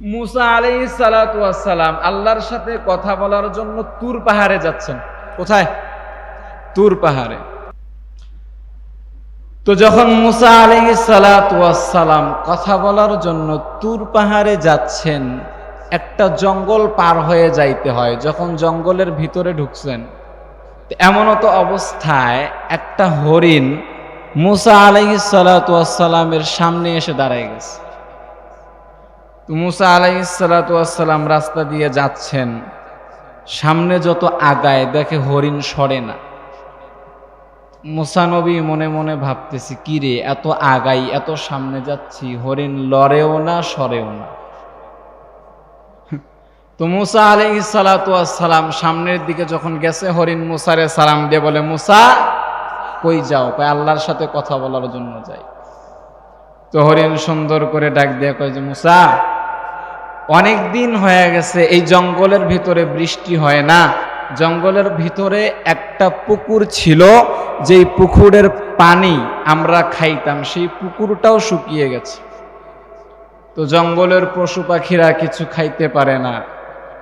মুসা আলাই সালাম আল্লাহর সাথে কথা বলার জন্য তুর পাহাড়ে যাচ্ছেন। কোথায়? তুর পাহাড়ে। তো যখন মুসা আলাই সালাম কথা বলার জন্য তুর পাহাড়ে যাচ্ছেন, একটা জঙ্গল পার হয়ে যাইতে হয়, যখন জঙ্গলের ভিতরে ঢুকছেন। তো এমনও অবস্থায় একটা হরিণ মুসা আলাই সালামের সামনে এসে দাঁড়ায় গেছে। তো মুসা আলাইসালাম রাস্তা দিয়ে যাচ্ছেন। সামনে যত আগায়, দেখে হরিণ সরে না। মুসানবী মনে মনে ভাবতেছি, কি রে, এত আগাই এত সামনে যাচ্ছি, হরিণ লড়েও না, সরেও না? তো মুসা আলাইসালাম সামনের দিকে যখন গেছে, হরিণ মুসারে সালাম দিয়ে বলে, মুসা, কই যাও? আল্লাহর সাথে কথা বলার জন্য যাই। তো হরিণ সুন্দর করে ডাক দিয়ে কয় যে, মুসা অনেক দিন হয়ে গেছে, এই জঙ্গলের ভিতরে বৃষ্টি হয় না। জঙ্গলের ভিতরে একটা পুকুর ছিল, যেই পুকুরের পানি আমরা খাইতাম, সেই পুকুরটাও শুকিয়ে গেছে। তো জঙ্গলের পশু পাখিরা কিছু খাইতে পারে না,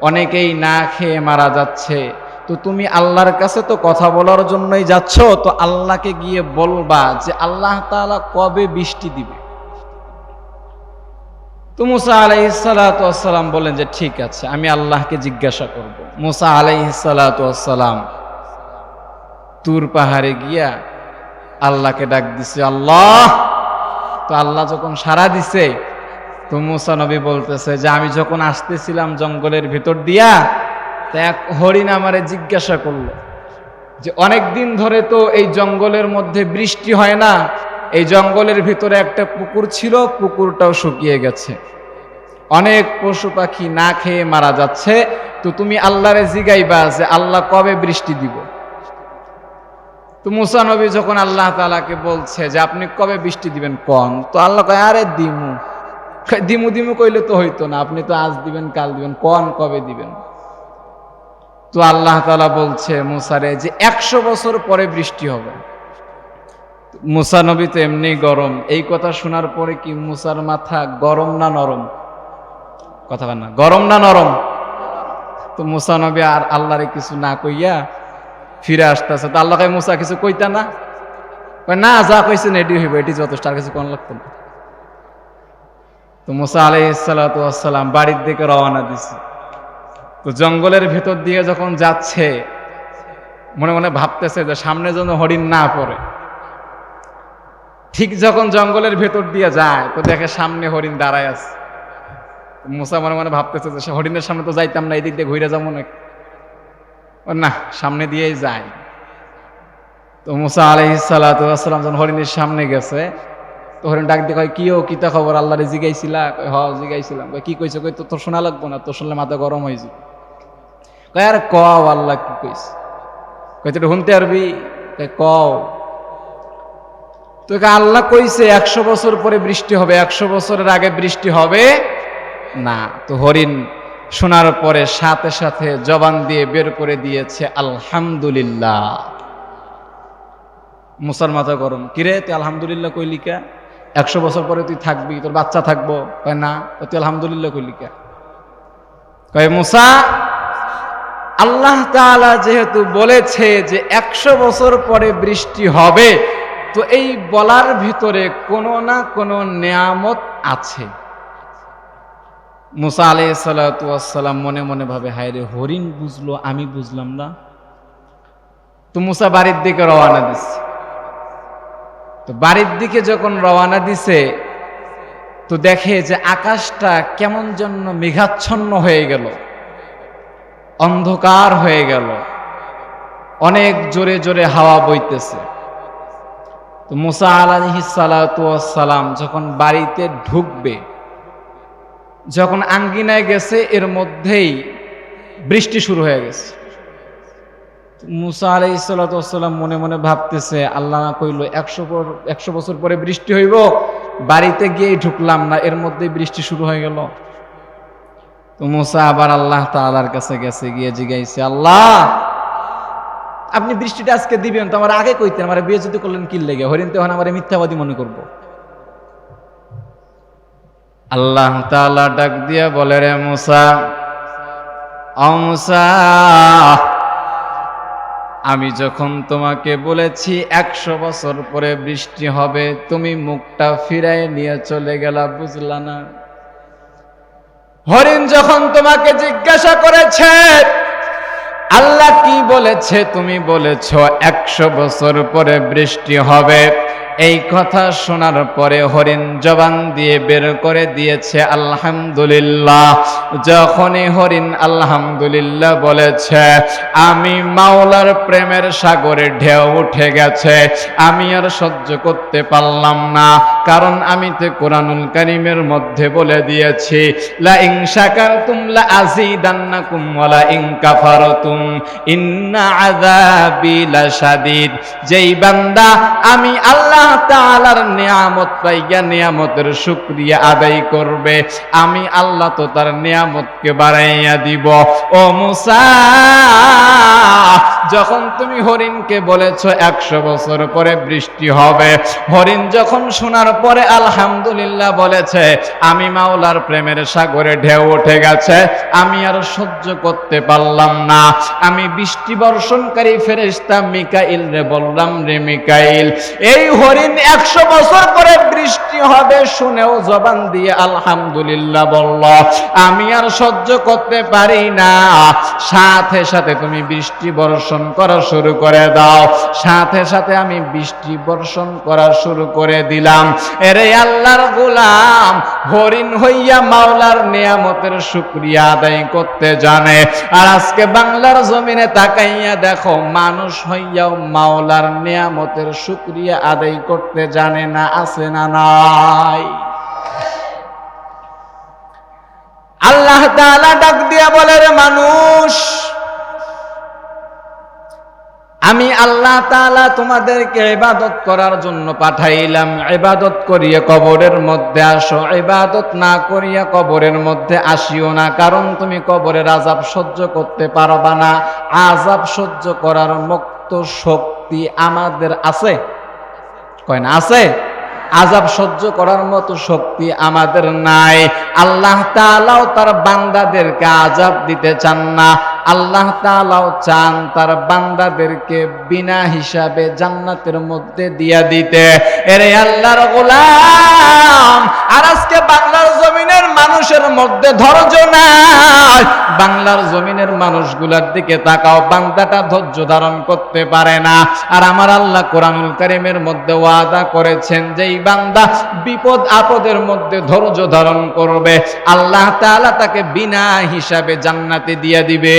অনেকেই না খেয়ে মারা যাচ্ছে। তো তুমি আল্লাহর কাছে তো কথা বলার জন্যই যাচ্ছ, তো আল্লাহকে গিয়ে বলবা যে আল্লাহ তাআলা কবে বৃষ্টি দিবে? তো মুসা আলাইসালাম বলেন যে, ঠিক আছে, আমি আল্লাহকে জিজ্ঞাসা করব। মুসা আলাইসালাম তুর পাহাড়ে গিয়া আল্লাহকে ডাক দিছে, আল্লাহ! তো আল্লাহ যখন সারা দিছে, তো মুসা নবী বলতেছে যে, আমি যখন আসতেছিলাম জঙ্গলের ভিতর দিয়া, তা এক হরিণ আমারে জিজ্ঞাসা করল যে, অনেক দিন ধরে তো এই জঙ্গলের মধ্যে বৃষ্টি হয় না? এই জঙ্গলের ভিতরে একটা পুকুর ছিল, পুকুরটাও শুকিয়ে গেছে। অনেক পশু পাখি না খেয়ে মারা যাচ্ছে। তো তুমি আল্লাহরে জিগাইবা যে আল্লাহ কবে বৃষ্টি দিব? তো মুসা নবী যখন আল্লাহ তালাকে বলছে যে আপনি কবে বৃষ্টি দিবেন কন? তো আল্লাহ কয়, আরে দিমু। দিমু দিমু কইলে তো হইতো না। আপনি তো আজ দিবেন, কাল দিবেন, কন কবে দিবেন? তো আল্লাহ তালা বলছে মুসারে যে একশো বছর পরে বৃষ্টি হবে। মুসা নবী তো এমনি গরম। এই কথা শোনার পরে কি মুসার মাথা গরম না নরম? কথা না, গরম না নরম? তো মুসা নবী আর আল্লাহরে কিছু না কইয়া ফিরে আসতেছে। তো আল্লাহ মুসা, কিছু কইতা না? না, যা কইছেন এটি হইব, এটি যথেষ্ট, আর কিছু কোন লাগতো না। তো মুসা আলাই আলাইসালাম বাড়ির দিকে রওনা দিছে। তো জঙ্গলের ভেতর দিয়ে যখন যাচ্ছে, মনে মনে ভাবতেছে যে সামনে যেন হরিণ না পড়ে। ঠিক যখন জঙ্গলের ভেতর দিয়ে যায়, তো দেখে সামনে হরিণ দাঁড়ায় আছে। মুসা মনে মনে ভাবতেছে যে হরিণের সামনে তো যাইতাম না, এদিক দিয়ে ঘুরে যাব ও না, সামনে দিয়েই যায়। তো মুসা আলহিসাল্লাম যখন হরিণের সামনে গেছে, তো হরিণ ডাক দিয়ে কয়, কি ও কিতা খবর? আল্লাহরে জিগাইছিলা? কয় হ জিগাইছিলাম। কয়, কি কইছে? কই তো তোর শোনা লাগবো না, তোর শুনলে মাথা গরম হয়ে যাবে। কয়, আর কও, আল্লাহ কি কইছে? কই তুই শুনতে পারবি? কয়, কও। তোকে আল্লাহ কইছে, একশো বছর পরে বৃষ্টি হবে, একশো বছরের আগে বৃষ্টি হবে না। তো হরিণ শোনার পরে সাথে সাথে জবান দিয়ে বের করে দিয়েছে, আলহামদুলিল্লাহ। মুসার মাথা গরম। কিরে, তুই আলহামদুলিল্লাহ কইলিকা একশো বছর পরে তুই থাকবি, তোর বাচ্চা থাকব। কয়, না তুই আলহামদুলিল্লাহ কইলিকা কয়, মুসা, আল্লাহ তাআলা যেহেতু বলেছে যে একশো বছর পরে বৃষ্টি হবে তো এই বলার ভিতরে কোনো না কোনো নেয়ামত আছে। মুসা আলাই সালাম মনে মনে ভাবে, হায় রে, হরিণ বুঝলো, আমি বুঝলাম না। তো মুসা বাড়ির দিকে রওনা দিছে তো বাড়ির দিকে যখন রওনা দিছে, তো দেখে যে আকাশটা কেমন জন্য মেঘাচ্ছন্ন হয়ে গেল, অন্ধকার হয়ে গেল। অনেক জোরে জোরে হাওয়া বইতেছে। তো মুসা আলাহি সালাম যখন বাড়িতে ঢুকবে, যখন আঙ্গিনায় গেছে, এর মধ্যেই বৃষ্টি শুরু হয়ে গেছে। মুসা আলাই সাল্লাম মনে মনে ভাবতেছে, আল্লাহ না কইল, একশো একশো বছর পরে বৃষ্টি হইব, বাড়িতে গিয়েই ঢুকলাম না, এর মধ্যেই বৃষ্টি শুরু হয়ে গেল। তো মুসা আবার আল্লাহ তালার কাছে গেছে, গিয়ে জিগাইছে আল্লাহ আপনি বৃষ্টিটা আজকে দিবেন, তো আমার আগে কইতেন, আমার বিয়ে যদি করলেন কি লেগে? হরিণ তখন আমার মিথ্যাবাদী মনে করব। আল্লাহ তাআলা ডাক দিয়া বলে, রে মুসা ও মুসা, আমি যখন তোমাকে বলেছি একশো বছর পরে বৃষ্টি হবে, তুমি মুখটা ফিরাই নিয়ে চলে গেলা, বুঝলা না? হরিণ যখন তোমাকে জিজ্ঞাসা করেছে আল্লাহ কি বলেছে? তুমি বলেছ একশো বছর পরে বৃষ্টি হবে। এই কথা শোনার পরে হরিণ জবান দিয়ে বের করে দিয়েছে, আলহামদুলিল্লাহ। যখনই হরিণ আলহামদুলিল্লাহ বলেছে, আমি মাওলার প্রেমের সাগরে ঢেউ উঠে গেছে, আমি আর সহ্য করতে পারলাম না। কারণ আমি তো কোরআনুল কারিমের মধ্যে বলে দিয়েছি লা ইন শাকারতুম লা আযীদান্নাকুম ওয়া লা ইন কাফারতুম, ইন্না আযাবি লাশাদীদ। যেই বান্দা, আমি আল্লাহ তাআলার নিয়ামত পাইয়া নিয়ামতের শুকরিয়া আদায় করবে। আমি আল্লাহ তো তার নিয়ামতকে বাড়াইয়া দিব। ও মুসা যখন তুমি হরিণকে বলেছ একশো বছর পরে বৃষ্টি হবে, হরিণ যখন শোনার পরে আলহামদুলিল্লাহ বলেছে, আমি মাওলার প্রেমের সাগরে ঢেউ উঠে গেছে, আমি আর সহ্য করতে পারলাম না। আমি বৃষ্টি বর্ষণকারী ফেরেস্তা মিকাইল রে বললাম, রে মিকাইল, এই হরিণ একশো বছর পরে বৃষ্টি হবে শুনেও জবান দিয়ে আলহামদুলিল্লাহ বলল, আমি আর সহ্য করতে পারি না। সাথে সাথে তুমি বৃষ্টি বর্ষণ করা শুরু করে দাও। সাথে সাথে আমি বৃষ্টি বর্ষণ করা শুরু করে দিলাম। এরে আল্লাহর গোলাম, হরিণ হইয়া মাওলার নিয়ামতের শুক্রিয়া আদায় করতে জানে। আর আজকে বাংলার জমিনে তাকাইয়া দেখো, মানুষ হইয়াও মাওলার নিয়ামতের শুক্রিয়া আদায় করতে জানে না, আছে না নাই। আল্লাহ তাআলা ডাক দিয়া বলে, রে মানুষ আমি আল্লাহ তাআলা তোমাদেরকে ইবাদত করার জন্য পাঠাইলাম। এবাদত করিয়া কবরের মধ্যে আসো। ইবাদত না করিয়া কবরের মধ্যে আসিও না, কারণ তুমি কবরের আজাব সহ্য করতে পারবা না। আজাব সহ্য করার মুক্ত শক্তি আমাদের আছে? কয় না, আছে। আজাব সহ্য করার মতো শক্তি আমাদের নাই। আল্লাহ তাআলাও তার বান্দাদেরকে আজাব দিতে চান না। আল্লাহ তাআলাও চান তার বান্দাদেরকে বিনা হিসাবে জান্নাতের মধ্যে দিয়া দিতে। এরে আল্লাহর গোলাম, আর আজকে বাংলার জমিনের মানুষের মধ্যে ধৈর্য নাই। বাংলার জমিনের মানুষগুলার দিকে তাকাও, বান্দাটা ধৈর্য ধারণ করতে পারে না। আর আমার আল্লাহ কোরআনুল কারিমের মধ্যে ওয়াদা করেছেন যে এই বান্দা বিপদ আপদের মধ্যে ধৈর্য ধারণ করবে। আল্লাহ তাআলা তাকে বিনা হিসাবে জান্নাতে দিয়ে দিবে।